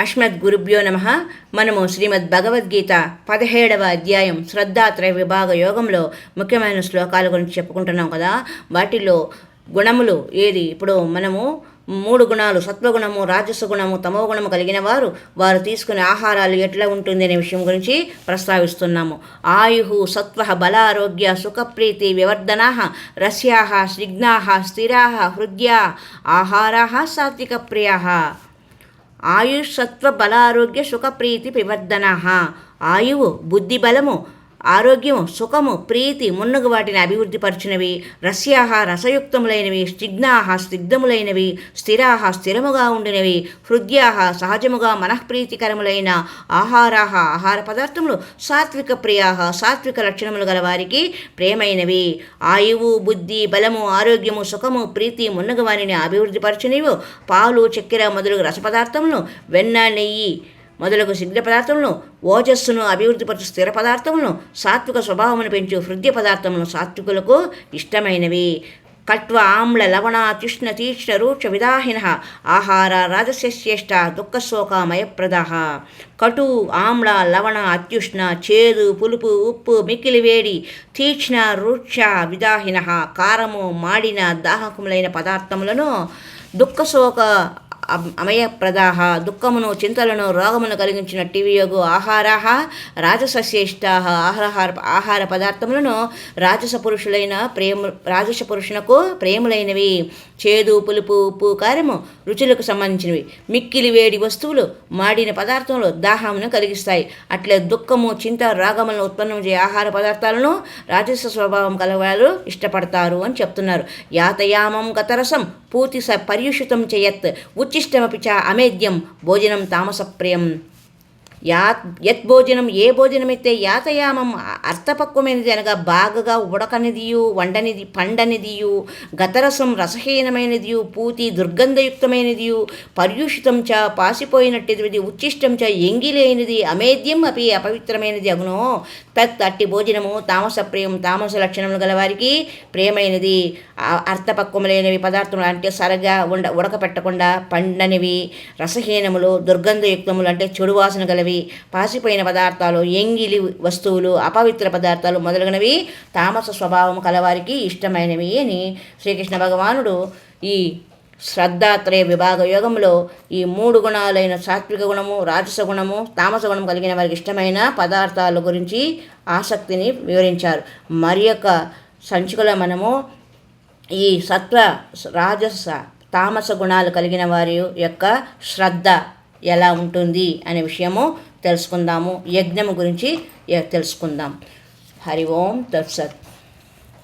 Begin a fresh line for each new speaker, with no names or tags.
అస్మద్ గురుభ్యో నమ. మనము శ్రీమద్ భగవద్గీత పదిహేడవ అధ్యాయం శ్రద్ధాత్రయ విభాగ యోగంలో ముఖ్యమైన శ్లోకాల గురించి చెప్పుకుంటున్నాం కదా. వాటిలో గుణములు ఏది? ఇప్పుడు మనము మూడు గుణాలు సత్వగుణము రాజస గుణము తమో గుణము కలిగిన వారు వారు తీసుకునే ఆహారాలు ఎట్లా ఉంటుంది అనే విషయం గురించి ప్రస్తావిస్తున్నాము. ఆయు సత్వ బలారోగ్య సుఖప్రీతి వివర్ధనా రస్యా స్నిగ్నా స్థిరా హృద్యా ఆహారా సాత్విక ప్రియా ఆయుష్ సత్వ బలారోగ్య సుఖప్రీతి పివర్ధన ఆయువు బుద్ధిబలము ఆరోగ్యము సుఖము ప్రీతి మున్నగు వాటిని అభివృద్ధిపరిచినవి. రస్యాహ రసయుక్తములైనవి స్నిగ్ధాహ స్నిగ్ధములైనవి స్థిరాహ స్థిరముగా ఉండినవి. హృద్యాహ సహజముగా మనఃప్రీతికరములైన ఆహారాహ ఆహార పదార్థములు సాత్విక ప్రియాహ సాత్విక లక్షణములు గల వారికి ప్రేమైనవి. ఆయువు బుద్ధి బలము ఆరోగ్యము సుఖము ప్రీతి మున్నగు వారిని అభివృద్ధిపరచినవి. పాలు చక్కెర మొదలగు రసపదార్థములు వెన్న నెయ్యి మొదలగు సిద్ధ పదార్థములను ఓజస్సును అభివృద్ధిపరచు స్థిర పదార్థములను సాత్విక స్వభావమును పెంచు హృదయ పదార్థములను సాత్వికులకు ఇష్టమైనవి. కట్వ ఆమ్ల లవణ తృష్ణ తీక్ష్ణ రూక్ష విదాహిన ఆహార రాజస్యశ్రేష్ట దుఃఖశోకామయప్రద. కటు ఆమ్ల లవణ అత్యుష్ణ చేదు పులుపు ఉప్పు మిక్కిలి వేడి తీక్ష్ణ రూక్ష విదాహిన కారము మాడిన దాహకములైన పదార్థములను దుఃఖశోక అమయప్రదాహ దుఃఖమును చింతలను రోగమును కలిగించిన టీవీయోగు ఆహారాహ రాజసశ్రేష్ట ఆహార ఆహార పదార్థములను రాజస పురుషులైన ప్రేమ రాజస పురుషునకు ప్రేములైనవి. చేదు పులుపు ఉప్పు కారము రుచులకు సంబంధించినవి. మిక్కిలి వేడి వస్తువులు మాడిన పదార్థములు దాహమును కలిగిస్తాయి. అట్లే దుఃఖము చింత రాగములను ఉత్పన్నం చేయ ఆహార పదార్థాలను రాజస స్వభావం కలవారు ఇష్టపడతారు అని చెప్తున్నారు. యాతయామం గతరసం పూర్తి స పర్యుషితం చేయత్. ఉచ్చిష్టమపి చ అమేద్యం భోజనం తామసప్రియం. యా యత్ భోజనం ఏ భోజనమైతే యాతయామం అర్థపక్వమైనది అనగా బాగగా ఉడకనిదియు వండనిది పండనిదియు గతరసం రసహీనమైనదియు పూతి దుర్గంధయుక్తమైనదియు పర్యూషితం చ పాసిపోయినట్టుది ఉచ్చిష్టం చ ఎంగిలేనిది అమేద్యం అపి అపవిత్రమైనది అగునో. తత్ అట్టి భోజనము తామస ప్రియం తామస లక్షణములు గలవారికి ప్రియమైనది. అర్థపక్వములైనవి పదార్థములు అంటే సరగా ఉండ ఉడకపెట్టకుండా పండనివి రసహీనములు దుర్గంధయుక్తములు అంటే చెడు వాసన గలవి పాసిపోయిన పదార్థాలు ఎంగిలి వస్తువులు అపవిత్ర పదార్థాలు మొదలగునవి తామస స్వభావం కలవారికి ఇష్టమైనవి అని శ్రీకృష్ణ భగవానుడు ఈ శ్రద్ధాత్రయ విభాగ యోగంలో ఈ మూడు గుణాలైన సాత్విక గుణము రాజస గుణము తామస గుణం కలిగిన వారికి ఇష్టమైన పదార్థాల గురించి ఆసక్తిని వివరించారు. మరి యొక్క సంచికలో మనము ఈ సత్వ రాజస తామస గుణాలు కలిగిన వారి యొక్క శ్రద్ధ ఎలా ఉంటుంది అనే విషయము తెలుసుకుందాము. యజ్ఞము గురించి తెలుసుకుందాం. హరి ఓం తత్సత్.